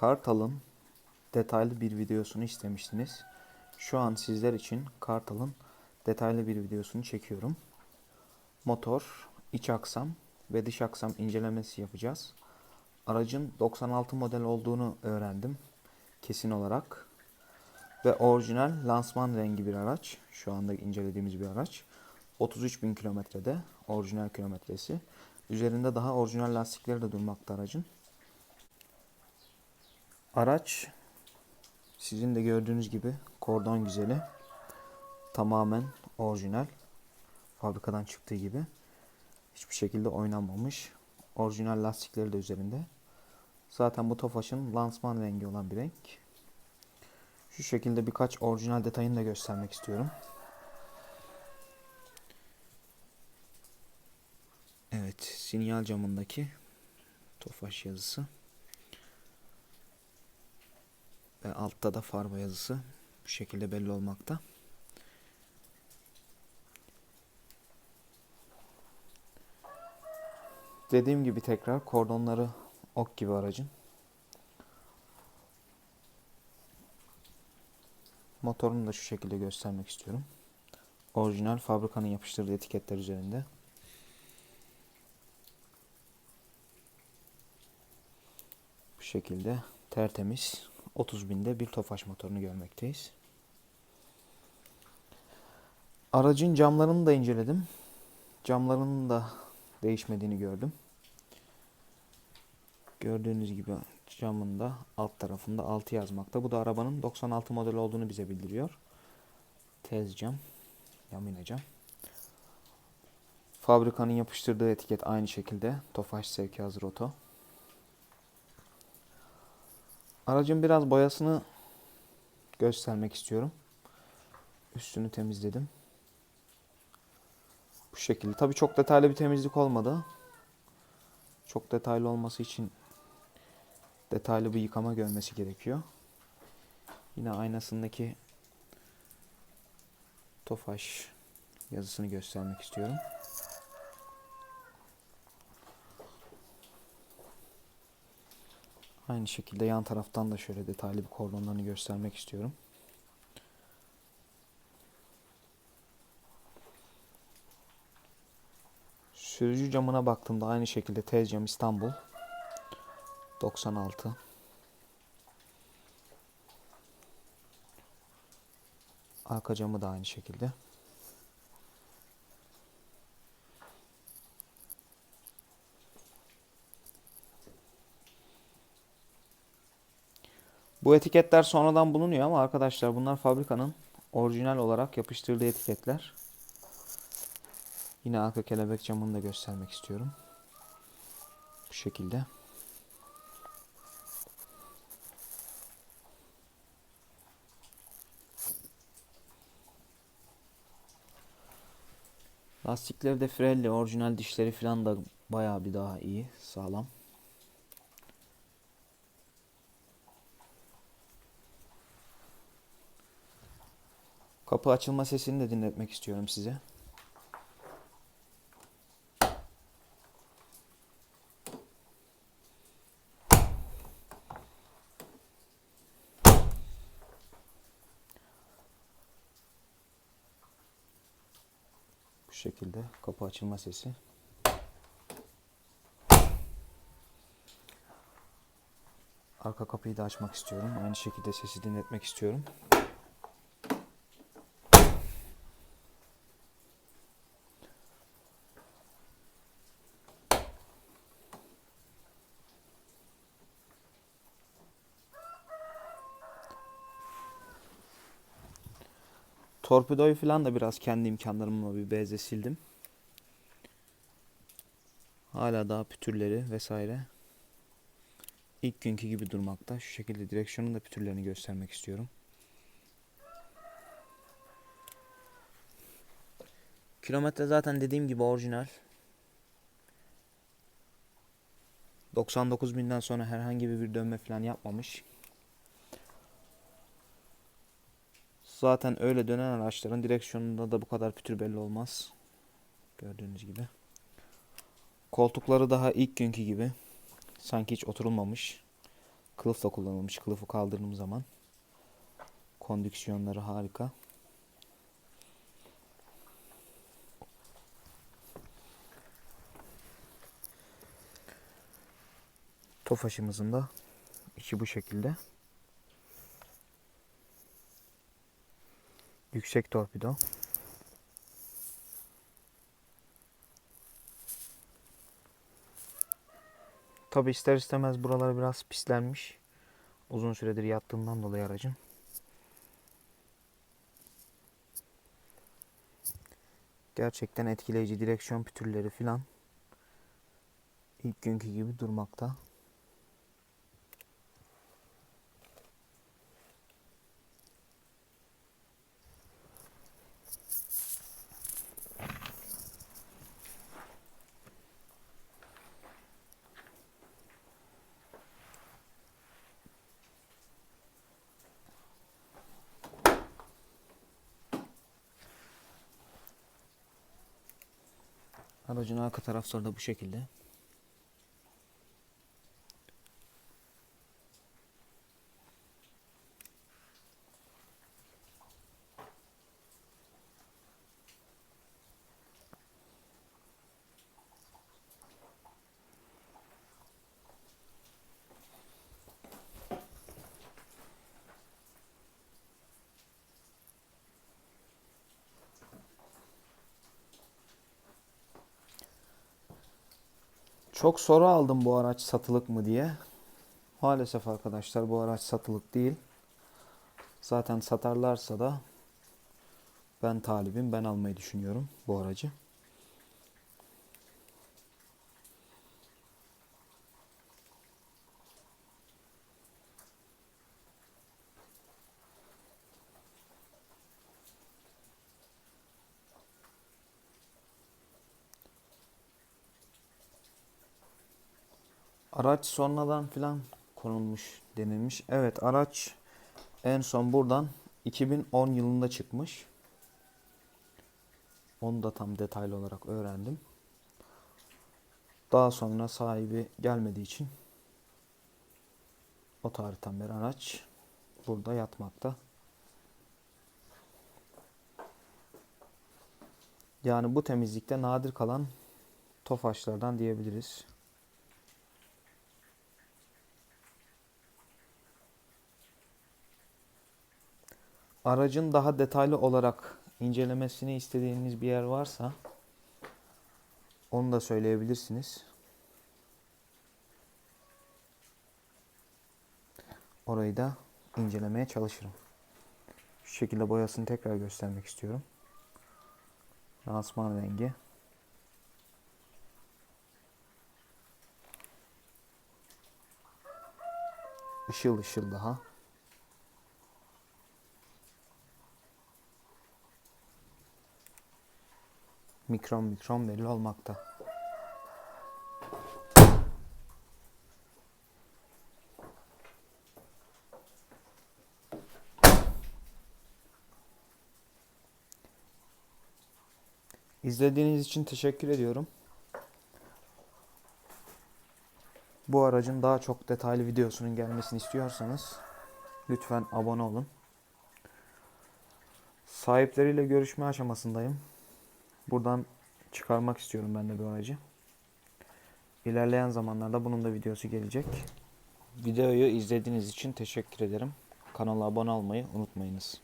Kartal'ın detaylı bir videosunu istemiştiniz. Şu an sizler için Kartal'ın detaylı bir videosunu çekiyorum. Motor, iç aksam ve dış aksam incelemesi yapacağız. Aracın 96 model olduğunu öğrendim kesin olarak. Ve orijinal lansman rengi bir araç. Şu anda incelediğimiz bir araç. 33.000 kilometrede orijinal kilometresi. Üzerinde daha orijinal lastikleri de durmakta aracın. Araç sizin de gördüğünüz gibi kordon güzeli. Tamamen orijinal. Fabrikadan çıktığı gibi. Hiçbir şekilde oynanmamış. Orijinal lastikleri de üzerinde. Zaten bu Tofaş'ın lansman rengi olan bir renk. Şu şekilde birkaç orijinal detayını da göstermek istiyorum. Evet, sinyal camındaki Tofaş yazısı. Ve altta da Farba yazısı bu şekilde belli olmakta. Dediğim gibi tekrar kordonları ok gibi aracın. Motorunu da şu şekilde göstermek istiyorum. Orijinal fabrikanın yapıştırdığı etiketler üzerinde. Bu şekilde tertemiz 30 binde bir Tofaş motorunu görmekteyiz. Aracın camlarını da inceledim. Camlarının da değişmediğini gördüm. Gördüğünüz gibi camında alt tarafında 6 yazmakta. Bu da arabanın 96 model olduğunu bize bildiriyor. Tez cam, yamine cam. Fabrikanın yapıştırdığı etiket aynı şekilde. Tofaş sevki hazır oto. Aracın biraz boyasını göstermek istiyorum. Üstünü temizledim. Bu şekilde. Tabi çok detaylı bir temizlik olmadı. Çok detaylı olması için detaylı bir yıkama görmesi gerekiyor. Yine aynasındaki Tofaş yazısını göstermek istiyorum. Aynı şekilde yan taraftan da şöyle detaylı bir kordonlarını göstermek istiyorum. Sürücü camına baktığımda aynı şekilde tez cam İstanbul 96 Arka camı da aynı şekilde. Bu etiketler sonradan bulunuyor ama arkadaşlar bunlar fabrikanın orijinal olarak yapıştırdığı etiketler. Yine arka kelebek camını da göstermek istiyorum. Bu şekilde. Lastikleri de Pirelli orijinal dişleri falan da bayağı bir daha iyi, sağlam. Kapı açılma sesini de dinletmek istiyorum size. Bu şekilde kapı açılma sesi. Arka kapıyı da açmak istiyorum. Aynı şekilde sesi dinletmek istiyorum. Torpidoyu falan da biraz kendi imkanlarımla bir bezle sildim. Hala daha pütürleri vesaire ilk günkü gibi durmakta. Şu şekilde direksiyonun da pütürlerini göstermek istiyorum. Kilometre zaten dediğim gibi orijinal. 99 binden sonra herhangi bir dönme falan yapmamış. Zaten öyle dönen araçların direksiyonunda da bu kadar pütür belli olmaz. Gördüğünüz gibi. Koltukları daha ilk günkü gibi. Sanki hiç oturulmamış. Kılıf da kullanılmış. Kılıfı kaldırdığım zaman kondüksiyonları harika. Tofaşımızın da içi bu şekilde. Yüksek torpido. Tabi ister istemez buralar biraz pislenmiş. Uzun süredir yattığından dolayı aracın. Gerçekten etkileyici direksiyon pütürleri filan ilk günkü gibi durmakta. Aracın arka tarafları da bu şekilde. Çok soru aldım bu araç satılık mı diye. Maalesef arkadaşlar bu araç satılık değil. Zaten satarlarsa da ben talibim. Ben almayı düşünüyorum bu aracı. Araç sonradan filan konulmuş denilmiş. Evet araç en son buradan 2010 yılında çıkmış. Onu da tam detaylı olarak öğrendim. Daha sonra sahibi gelmediği için o tarihten beri araç burada yatmakta. Yani bu temizlikte nadir kalan tofaşlardan diyebiliriz. Aracın daha detaylı olarak incelemesini istediğiniz bir yer varsa onu da söyleyebilirsiniz. Orayı da incelemeye çalışırım. Şu şekilde boyasını tekrar göstermek istiyorum. Lansman rengi. Işıl ışıl daha. Mikron mikron belli olmakta. İzlediğiniz için teşekkür ediyorum. Bu aracın daha çok detaylı videosunun gelmesini istiyorsanız lütfen abone olun. Sahipleriyle görüşme aşamasındayım. Buradan çıkarmak istiyorum ben de bu aracı. İlerleyen zamanlarda bunun da videosu gelecek. Videoyu izlediğiniz için teşekkür ederim. Kanala abone olmayı unutmayınız.